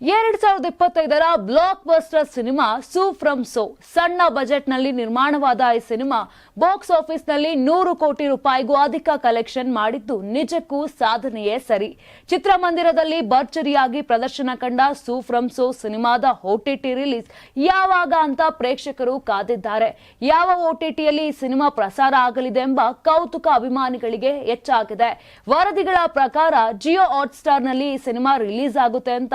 ಎರಡ್ ಸಾವಿರದ ಇಪ್ಪತ್ತೈದರ blockbuster cinema Su from So. ಸಣ್ಣ ಬಜೆಟ್ನಲ್ಲಿ ನಿರ್ಮಾಣವಾದ ಈ ಸಿನಿಮಾ ಬಾಕ್ಸ್ ಆಫೀಸ್ನಲ್ಲಿ ನೂರು ಕೋಟಿ ರೂಪಾಯಿಗೂ ಅಧಿಕ ಕಲೆಕ್ಷನ್ ಮಾಡಿದ್ದು ನಿಜಕ್ಕೂ ಸಾಧನೆಯೇ ಸರಿ. ಚಿತ್ರಮಂದಿರದಲ್ಲಿ ಭರ್ಜರಿಯಾಗಿ ಪ್ರದರ್ಶನ ಕಂಡ ಸೂ ಫ್ರಮ್ ಸೋ ಸಿನಿಮಾದ ಓಟಿಟಿ ರಿಲೀಸ್ ಯಾವಾಗ ಅಂತ ಪ್ರೇಕ್ಷಕರು ಕಾದಿದ್ದಾರೆ. ಯಾವ ಓಟಿಟಿಯಲ್ಲಿ ಈ ಸಿನಿಮಾ ಪ್ರಸಾರ ಆಗಲಿದೆ ಎಂಬ ಕೌತುಕ ಅಭಿಮಾನಿಗಳಿಗೆ ಹೆಚ್ಚಾಗಿದೆ. ವರದಿಗಳ ಪ್ರಕಾರ ಜಿಯೋ ಹಾಟ್ಸ್ಟಾರ್ನಲ್ಲಿ ಈ ಸಿನಿಮಾ ರಿಲೀಸ್ ಆಗುತ್ತೆ ಅಂತ